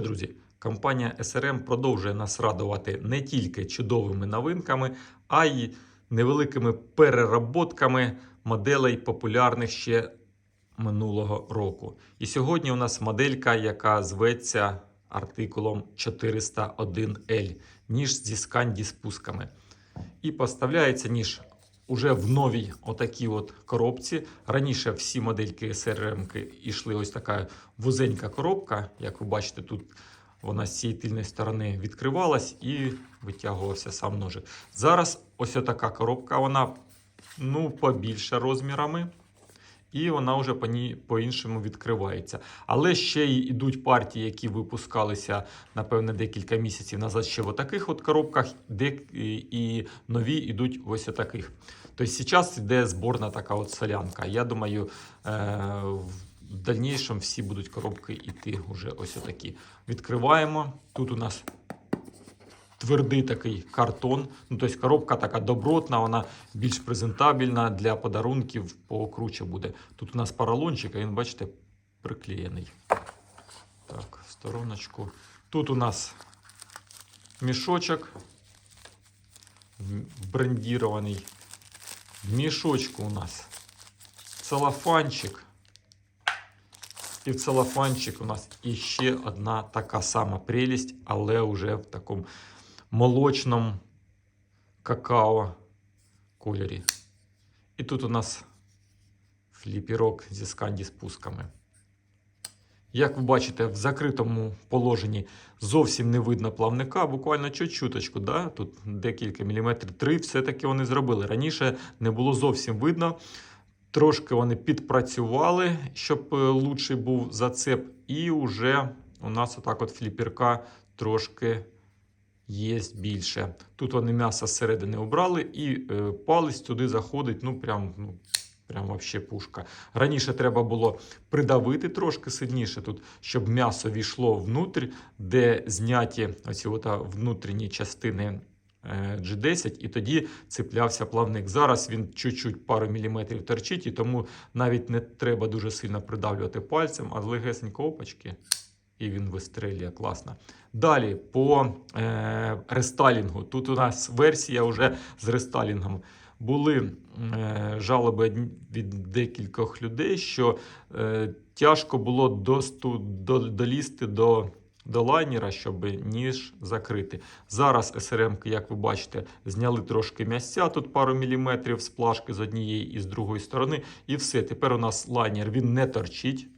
Друзі, компанія SRM продовжує нас радувати не тільки чудовими новинками, а й невеликими переработками моделей популярних ще минулого року. І сьогодні у нас моделька, яка зветься артикулом 401L, ніж зі сканді спусками. І поставляється ніж уже в новій отакій от коробці. Раніше всі модельки SRM йшли ось така вузенька коробка. Як ви бачите, тут вона з цієї тильної сторони відкривалась і витягувався сам ножик. Зараз ось така коробка, вона ну, побільше розмірами. І вона вже по ній по-іншому відкривається. Але ще й ідуть партії, які випускалися, напевне, декілька місяців назад ще в таких от коробках, де і, нові йдуть ось таких. Тобто зараз йде зборна така от солянка. Я думаю, е- в дальнішому всі будуть коробки йти вже ось отакі. Відкриваємо. Тут у нас твердий такий картон. Ну, тобто коробка така добротна, вона більш презентабельна для подарунків, покруче буде. Тут у нас поролончик, а він, бачите, приклеєний. Так, стороночку. Тут у нас мішочок брендірований. В мішочку у нас целофанчик. І в целофанчик у нас іще одна така сама прелість, але вже в такому молочному какао кольорі. І тут у нас фліпірок зі сканді спусками. Як ви бачите, в закритому положенні зовсім не видно плавника, буквально чуть-чуточку, да? тут декілька міліметрів, три все-таки вони зробили. Раніше не було зовсім видно. Трошки вони підпрацювали, щоб е, лучший був зацеп, і вже у нас отак от фліпірка трошки є більше. Тут вони м'ясо зсередини обрали, і е, палець туди заходить, ну прям, ну, прям вообще пушка. Раніше треба було придавити трошки сильніше тут, щоб м'ясо війшло внутрь, де зняті оці внутрішні частини е, G10, і тоді цеплявся плавник. Зараз він чуть-чуть пару міліметрів торчить, і тому навіть не треба дуже сильно придавлювати пальцем, а легесенько опачки. І він вистрелює класно. Далі по е, рестайлінгу. Тут у нас версія вже з рестайлінгом. Були е, жалоби від декількох людей, що е, тяжко було досту, до, долізти до, до лайнера, щоб ніж закрити. Зараз СРМ, як ви бачите, зняли трошки м'ясця, тут пару міліметрів з плашки з однієї і з другої сторони, і все. Тепер у нас лайнер він не торчить.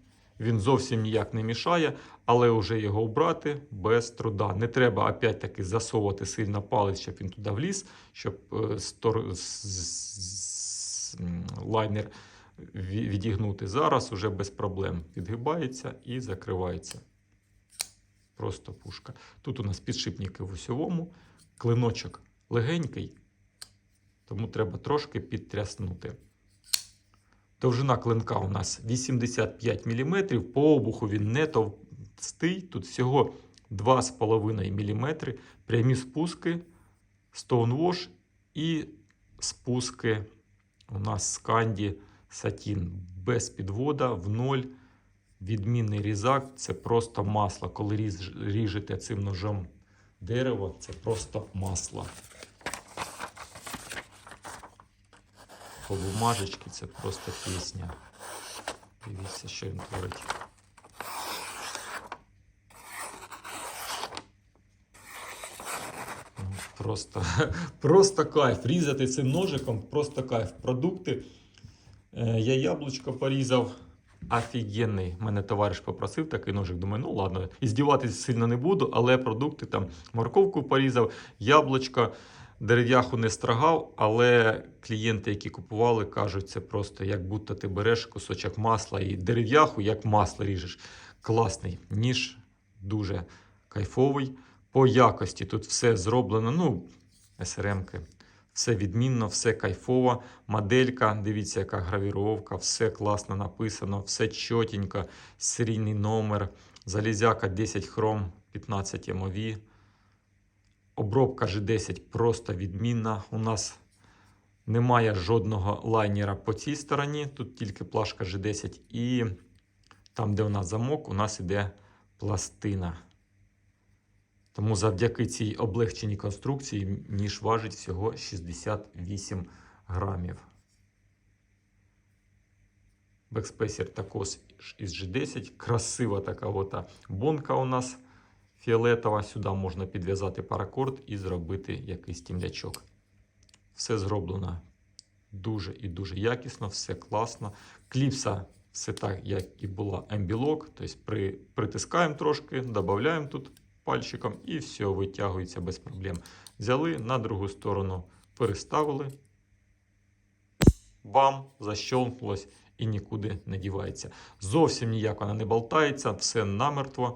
Він зовсім ніяк не мішає, але вже його обрати без труда. Не треба опять-таки засовувати сильно палець, щоб він туди вліз, щоб е, лайнер відігнути. Зараз уже без проблем відгибається і закривається. Просто пушка. Тут у нас підшипники в усьовому, клиночок легенький, тому треба трошки підтряснути. Довжина клинка у нас 85 мм, по обуху він не товстий, тут всього 2,5 мм, прямі спуски, Stonewash і спуски у нас Scandi Satin без підвода в ноль. Відмінний різак це просто масло. Коли різ, ріжете цим ножом дерево, це просто масло. По бумажечці це просто пісня. Дивіться, що він творить. Просто, просто кайф. Різати цим ножиком просто кайф. Продукти. Е, Я яблучко порізав. Офігенний. Мене товариш попросив такий ножик. Думаю, ну ладно, і здіватися сильно не буду, але продукти там морковку порізав, яблучко, дерев'яху не строгав, але клієнти, які купували, кажуть, це просто як будто ти береш кусочок масла і дерев'яху, як масло ріжеш. Класний ніж, дуже кайфовий. По якості тут все зроблено. Ну, СРМки. Все відмінно, все кайфово. Моделька, дивіться, яка гравіровка, все класно написано, все чотенько, серійний номер, залізяка 10 хром, 15 MOV. Обробка G10 просто відмінна. У нас немає жодного лайнера по цій стороні, тут тільки плашка G10. І там, де у нас замок, у нас іде пластина. Тому завдяки цій облегченій конструкції ніж важить всього 68 грамів. Бекспейсер також із G10. Красива така от бонка у нас фіолетова. Сюди можна підв'язати паракорд і зробити якийсь тімлячок. Все зроблено дуже і дуже якісно, все класно. Кліпса все так, як і була ембілок. Тобто при, притискаємо трошки, додаємо тут пальчиком і все витягується без проблем. Взяли на другу сторону, переставили. Бам! Защелкнулось і нікуди не дівається. Зовсім ніяк вона не болтається, все намертво.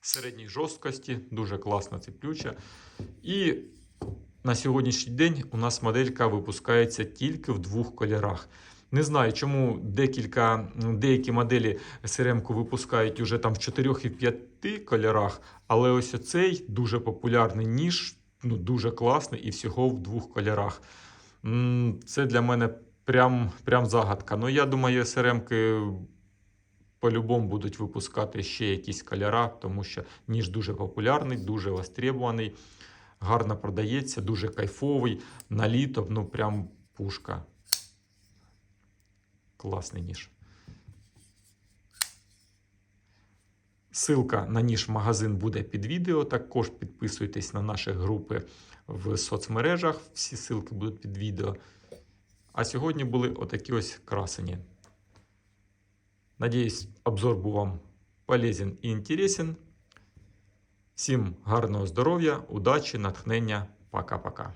Середній жорсткості, дуже класно цеплюча. І на сьогоднішній день у нас моделька випускається тільки в двох кольорах. Не знаю, чому декілька, деякі моделі SRM випускають уже там в 4 і 5 кольорах, але ось оцей дуже популярний ніж, ну дуже класний і всього в двох кольорах. Це для мене прям, прям загадка. Ну, я думаю, SRM по-любому будуть випускати ще якісь кольора, тому що ніж дуже популярний, дуже востребуваний, гарно продається, дуже кайфовий. На літо, ну прям пушка. Класний ніж. Силка на ніж магазин буде під відео. Також підписуйтесь на наші групи в соцмережах. Всі ссылки будуть під відео. А сьогодні були отакі ось красені. Надіюсь, обзор був вам полезен і інтересен. Всім гарного здоров'я, удачі, натхнення. Пока-пока.